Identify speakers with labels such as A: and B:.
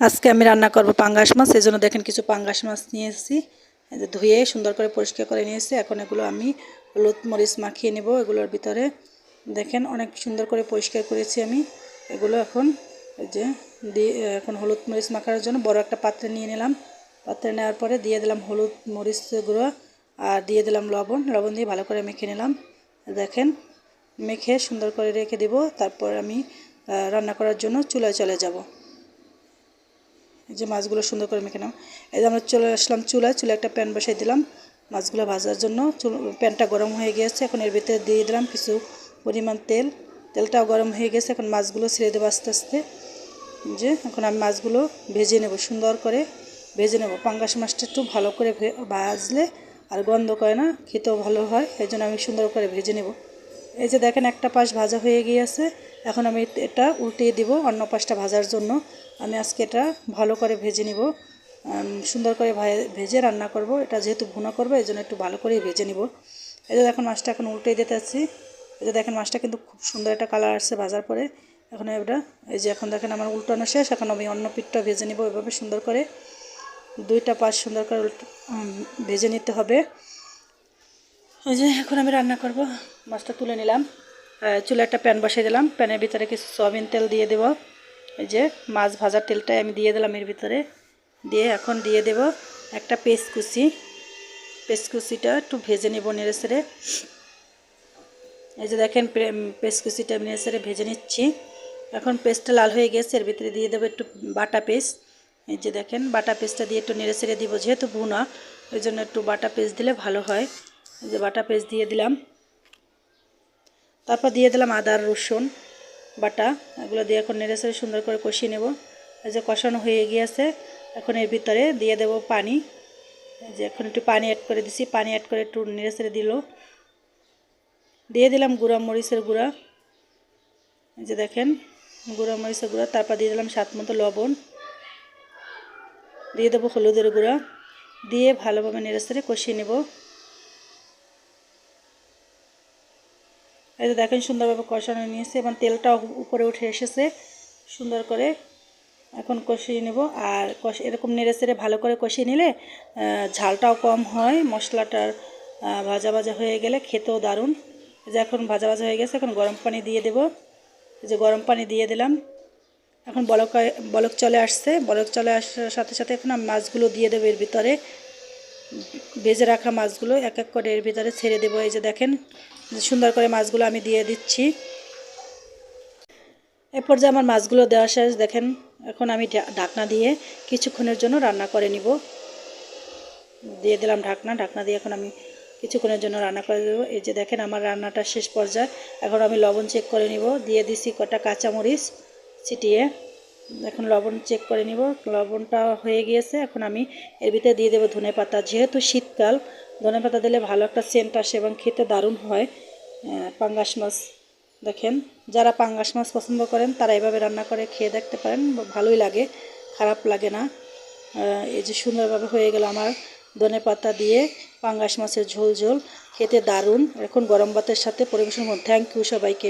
A: আজকে আমি রান্না করব পাঙ্গাস মাছ এই জন্য দেখেন কিছু পাঙ্গাস মাছ নিয়ে এসেছি। ধুয়ে সুন্দর করে পরিষ্কার করে নিয়ে এসেছি এখন এগুলো আমি হলুদ মরিচ মাখিয়ে নেব এগুলোর ভিতরে। দেখেন অনেক সুন্দর করে পরিষ্কার করেছি আমি। এগুলো এখন যে দিয়ে, এখন হলুদ মরিচ মাখার জন্য বড় একটা পাত্রে নিয়ে নিলাম। পাত্রে নেওয়ার পরে দিয়ে দিলাম হলুদ মরিচ গুঁড়ো আর দিয়ে দিলাম লবণ। লবণ দিয়ে ভালো করে মেখে নিলাম। দেখেন মেখে সুন্দর করে রেখে দেব। তারপর আমি রান্না করার জন্য চুলায় চলে যাব। যে মাছগুলো সুন্দর করে মেখে নাও। এই যে আমরা চলে আসলাম চুলায়, চুলে একটা প্যান বসাই দিলাম। মাছগুলো ভাজার জন্য চুল- প্যানটা গরম হয়ে গিয়েছে, এখন এর ভিতরে দিয়ে দিলাম কিছু পরিমাণ তেল। তেলটাও গরম হয়ে গেছে, এখন মাছগুলো ছেড়ে দেবো আস্তে আস্তে। যে, এখন আমি মাছগুলো ভেজে নেব সুন্দর করে। ভেজে নেব। পাঙ্গাস মাছটা একটু ভালো করে ভাজলে আর গন্ধ করে না, খেতেও ভালো হয় এই জন্য আমি সুন্দর করে ভেজে নেব। এই যে দেখেন একটা পাশ ভাজা হয়ে গিয়েছে। এখন আমি এটা উল্টিয়ে দিব অন্য পাশটা ভাজার জন্য। আমি আজকে এটা ভালো করে ভেজে নিব। সুন্দর করে ভেজে রান্না করব। এটা যেহেতু ভুনা করব, এই জন্য একটু ভালো করেই ভেজে নিব। এই যে দেখেন মাছটা এখন উল্টে দিতে আছি এই যে দেখেন মাছটা কিন্তু খুব সুন্দর একটা কালার আসছে ভাজার পরে। এখন এটা, এই যে এখন দেখেন আমার উল্টানো শেষ। এখন আমি অন্য পিঠটা ভেজে নিব এভাবে সুন্দর করে। দুইটা পাশ সুন্দর করে ভেজে নিতে হবে। ওই যে এখন আমি রান্না করব। মাছটা তুলে নিলাম। চুলে একটা প্যান বসিয়ে দিলাম। প্যানের ভিতরে কিছু সয়াবিন তেল দিয়ে দেব। এই যে মাছ ভাজার তেলটাই আমি দিয়ে দিলাম এর ভিতরে। দিয়ে এখন দিয়ে দেব একটা পেস্ট কুচি পেস্ট কুচিটা একটু ভেজে নেব নেড়ে সেড়ে এই যে দেখেন পেস্ট কুচিটা আমি নেড়ে ভেজে নিচ্ছি। এখন পেস্টটা লাল হয়ে গেছে, এর ভিতরে দিয়ে দেবো একটু বাটা পেস্ট। এই যে দেখেন, বাটা পেস্টটা দিয়ে একটু নেড়ে সেড়ে দিব, যেহেতু ভুনা, ওই জন্য একটু বাটা পেস্ট দিলে ভালো হয়। যে বাটা পেস্ট দিয়ে দিলাম। তারপর দিয়ে দিলাম আদা আর রসুন বাটা। এগুলো দিয়ে এখন নেড়ে সুন্দর করে কষিয়ে নেব। এই যে কষানো হয়ে গিয়েছে, এখন এর ভিতরে দিয়ে দেব পানি। যে এখন একটু পানি অ্যাড করে দিছি, পানি অ্যাড করে একটু নেড়ে সেড়ে দিল। দিয়ে দিলাম গুঁড়া মরিচের গুঁড়া। যে দেখেন, গুঁড়া মরিচের গুঁড়া। তারপর দিয়ে দিলাম স্বাদ মতো লবণ। দিয়ে দেবো হলুদের গুঁড়া। দিয়ে ভালোভাবে নেড়ে সেড়ে কষিয়ে নেব। এই যে দেখেন সুন্দরভাবে কষানো নিয়েছে এবং তেলটাও উপরে উঠে এসেছে। সুন্দর করে এখন কষিয়ে নেব। আর কষ এরকম নেড়ে চেড়ে ভালো করে কষিয়ে নিলে ঝালটাও কম হয়, মশলাটার ভাজা ভাজা হয়ে গেলে খেতেও দারুণ। যে এখন ভাজা ভাজা হয়ে গেছে, এখন গরম পানি দিয়ে দেব। এই যে গরম পানি দিয়ে দিলাম। এখন বলক বলক চলে আসছে। বলক চলে আসার সাথে সাথে এখন মাছগুলো দিয়ে দেবো এর ভিতরে। ভেজে রাখা মাছগুলো এক এক করে এর ভিতরে ছেড়ে দেবো। এই যে দেখেন সুন্দর করে মাছগুলো আমি দিয়ে দিচ্ছি। এরপর যে আমার মাছগুলো দেওয়া শেষ, দেখেন, এখন আমি ঢাকনা দিয়ে কিছুক্ষণের জন্য রান্না করে নিব। দিয়ে দিলাম ঢাকনা ঢাকনা দিয়ে এখন আমি কিছুক্ষণের জন্য রান্না করে দেবো। এই যে দেখেন, আমার রান্নাটা শেষ পর্যায়ে। এখন আমি লবণ চেক করে নিব। দিয়ে দিছি কটা কাঁচামরিচ ছিটিয়ে। এখন লবণ চেক করে নিব। লবণটা হয়ে গিয়েছে, এখন আমি এর ভিতরে দিয়ে দেবো ধনে পাতা। যেহেতু শীতকাল, ধনে পাতা দিলে ভালো একটা সেন্ট আসে এবং খেতে দারুণ হয়। পাঙ্গাস মাছ দেখেন, যারা পাঙ্গাস মাছ পছন্দ করেন, তারা এভাবে রান্না করে খেয়ে দেখতে পারেন, ভালোই লাগে, খারাপ লাগে না। এই যে সুন্দরভাবে হয়ে গেল আমার ধনে পাতা দিয়ে পাঙ্গাস মাছের ঝোল ঝোল, খেতে দারুণ। এখন গরম ভাতের সাথে পরিবেশন থ্যাংক ইউ সবাইকে।